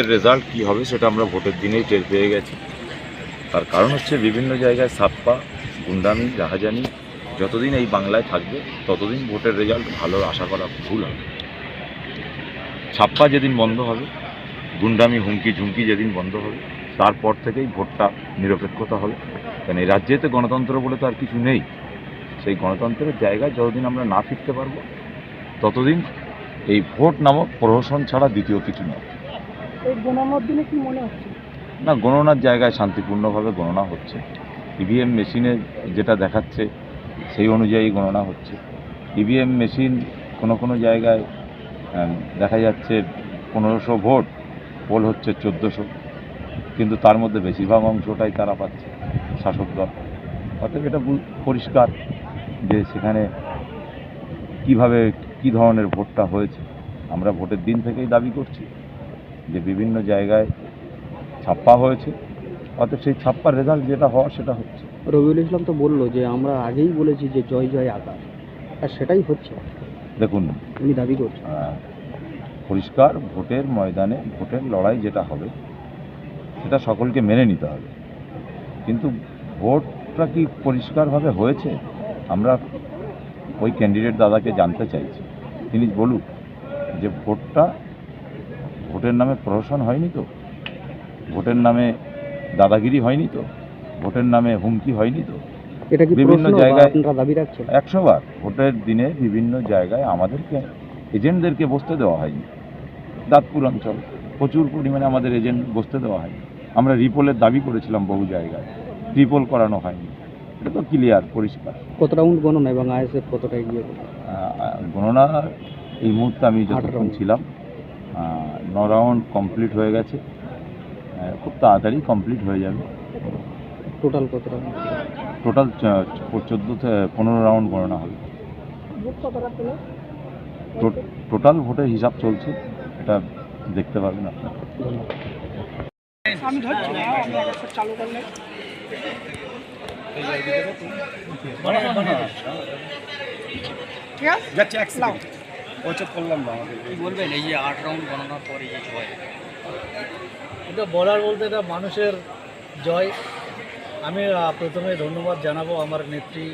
এর রেজাল্ট কী হবে সেটা আমরা ভোটের দিনেই টের পেয়ে গেছি। তার কারণ হচ্ছে বিভিন্ন জায়গায় সাপ্পা, গুন্ডামি, রাহাজানি, যতদিন এই বাংলায় থাকবে, ততদিন ভোটের রেজাল্ট ভালো আশা করা ভুল হবে। ছাপ্পা যেদিন বন্ধ হবে, গুন্ডামি, হুমকি, ঝুমকি যেদিন বন্ধ হবে, তারপর থেকেই ভোটটা নিরপেক্ষতা হবে। কারণ এই রাজ্যেতে গণতন্ত্র বলে তো আর কিছু নেই। সেই গণতন্ত্রের জায়গায় যতদিন আমরা না ফিরতে পারব, ততদিন এই ভোট নামক প্রহসন ছাড়া দ্বিতীয় কিছু নয়। মনে হচ্ছে? না, গণনার জায়গায় শান্তিপূর্ণভাবে গণনা হচ্ছে। ইভিএম মেশিনে যেটা দেখাচ্ছে, সেই অনুযায়ী গণনা হচ্ছে। ইভিএম মেশিন কোনো কোনো জায়গায় দেখা যাচ্ছে পনেরোশো ভোট, পোল হচ্ছে চোদ্দোশো। কিন্তু তার মধ্যে বেশিরভাগ অংশটাই তারা পাচ্ছে, শাসক দল। অর্থাৎ এটা পরিষ্কার যে সেখানে কীভাবে, কি ধরনের ভোটটা হয়েছে। আমরা ভোটের দিন থেকেই দাবি করছি। যে বিভিন্ন জায়গায় ছাপ্পা হয়েছে। অর্থাৎ সেই ছাপ্পার রেজাল্ট যেটা হওয়ার সেটা হচ্ছে। রবিউল ইসলাম তো বলল যে আমরা আগেই বলেছি যে জয় জয় আকাশ। আর সেটাই হচ্ছে। দেখুন উনি দাবি করছেন। পরিষ্কার ভোটের ময়দানে ভোটের লড়াই যেটা হবে সেটা সকলকে মেনে নিতে হবে। কিন্তু ভোটটা কি পরিষ্কারভাবে হয়েছে? আমরা ওই ক্যান্ডিডেট দাদাকে জানতে চাইছি। তিনি বলুক যে ভোটটা ভোটের নামে প্রহসন হয়নি তো? ভোটের নামে দাদাগিরি হয়নি তো? ভোটের নামে হুমকি হয়নি তো? এটা কি বিভিন্ন জায়গায়- আপনারা দাবি রাখছেন? একশো বার। ভোটের দিনে বিভিন্ন জায়গায় আমাদেরকে এজেন্টদেরকে বসতে দেওয়া হয়নি। দাঁতপুর অঞ্চল প্রচুর পরিমাণে আমাদের এজেন্ট বসতে দেওয়া হয়নি। আমরা রিপোলের দাবি করেছিলাম বহু জায়গায়। রিপোল করানো হয়নি। এটা তো ক্লিয়ার পরিষ্কার। কত রাউন্ড গণনা এবং আইএসএফ কতটা এগিয়ে গণনা এই মুহূর্তে আমি যতক্ষণ ছিলাম ন রাউন্ড কমপ্লিট হয়ে গেছে খুব তাড়াতাড়ি কমপ্লিট হয়ে যাবে টোটাল কত রাউন্ড টোটাল চোদ্দ পনেরো রাউন্ড গণনা হবে টোটাল ভোটের হিসাব চলছে এটা দেখতে পাবেন আপনারা আমি ধরছি না আমি একশো চালু করলে ঠিক আছে যাচ্ছে এক করলাম না। আমাদের কি বলবেন? এই যে আট রাউন্ড গণনার পরে যে জয়। এটা বলার বলতে এটা মানুষের জয়। আমি প্রথমে ধন্যবাদ জানাব আমার নেত্রী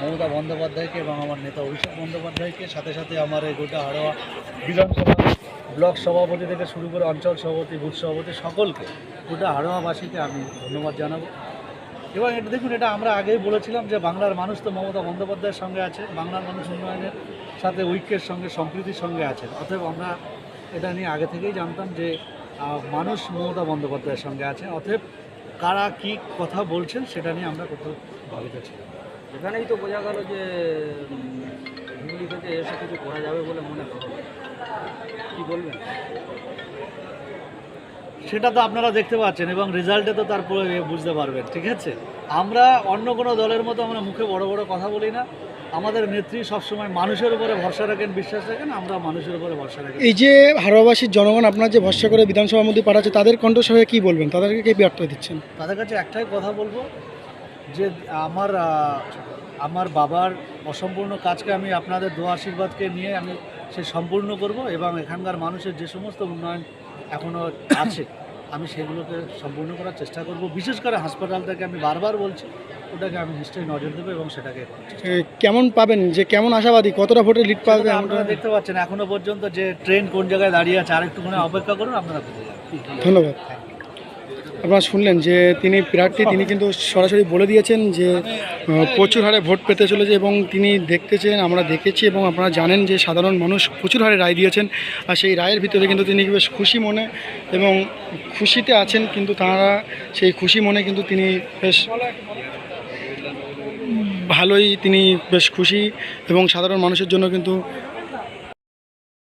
মমতা বন্দ্যোপাধ্যায়কে এবং আমার নেতা অভিষেক বন্দ্যোপাধ্যায়কে। সাথে সাথে আমার এই গোটা হাড়োয়া বিধানসভা ব্লক সভাপতি থেকে শুরু করে অঞ্চল সভাপতি বুথ সভাপতি সকলকে গোটা হাড়োয়াবাসীকে আমি ধন্যবাদ জানাব। এবং এটা দেখুন, এটা আমরা আগেই বলেছিলাম যে বাংলার মানুষ তো মমতা বন্দ্যোপাধ্যায়ের সঙ্গে আছে, বাংলার মানুষ উন্নয়নের সাথে ঐক্যের সঙ্গে, সম্প্রীতির সঙ্গে আছে। অতএব আমরা এটা নিয়ে আগে থেকেই জানতাম যে মানুষ মমতা বন্দ্যোপাধ্যায়ের সঙ্গে আছে। অতএব কারা কি কথা বলছেন সেটা নিয়ে আমরা কোথাও ভাবিত ছিলাম এখানেই তো বোঝা গেল যে হিগুলি থেকে এসে কিছু করা যাবে বলে মনে করো কি বলবেন? সেটা তো আপনারা দেখতে পাচ্ছেন এবং রেজাল্টে তো তারপরে বুঝতে পারবেন ঠিক আছে? আমরা অন্য কোনো দলের মতো আমরা মুখে বড় বড় কথা বলি না। আমাদের নেত্রী সবসময় মানুষের উপরে ভরসা রাখেন বিশ্বাস রাখেন আমরা মানুষের উপরে ভরসা রাখি। এই যে হারোয়াবাসীর জনগণ আপনার যে ভরসা করে বিধানসভার মধ্যে পাঠাচ্ছে তাদের কণ্ঠস্বরে কি বলবেন? তাদেরকে কি বার্তা দিচ্ছেন? তাদের কাছে একটাই কথা বলব যে আমার আমার বাবার অসম্পূর্ণ কাজকে আমি আপনাদের দোয়া আশীর্বাদকে নিয়ে আমি সে সম্পূর্ণ করব এবং এখানকার মানুষের যে সমস্ত উন্নয়ন এখনও আছে। আমি সেগুলোকে সম্পূর্ণ করার চেষ্টা করব। বিশেষ করে হাসপাতালটাকে আমি বারবার বলছি ওটাকে আমি নিশ্চয়ই নজর দেবো এবং সেটাকে কেমন পাবেন? যে কেমন আশাবাদী? কতটা ভোটে লিড পাবে। আপনারা দেখতে পাচ্ছেন এখনও পর্যন্ত যে ট্রেন কোন জায়গায় দাঁড়িয়ে আছে আরেকটুখানি অপেক্ষা করুন আপনারা ধন্যবাদ। থ্যাংক ধন্যবাদ আপনারা শুনলেন যে তিনি প্রার্থী তিনি কিন্তু সরাসরি বলে দিয়েছেন যে প্রচুর হারে ভোট পেতে চলেছে এবং তিনি দেখতেছেন, আমরা দেখেছি এবং আপনারা জানেন যে সাধারণ মানুষ প্রচুর হারে রায় দিয়েছেন। আর সেই রায়ের ভিতরে কিন্তু তিনি বেশ খুশি মনে এবং খুশিতে আছেন, কিন্তু তারা সেই খুশি মনে কিন্তু তিনি বেশ ভালোই, তিনি বেশ খুশি এবং সাধারণ মানুষের জন্য কিন্তু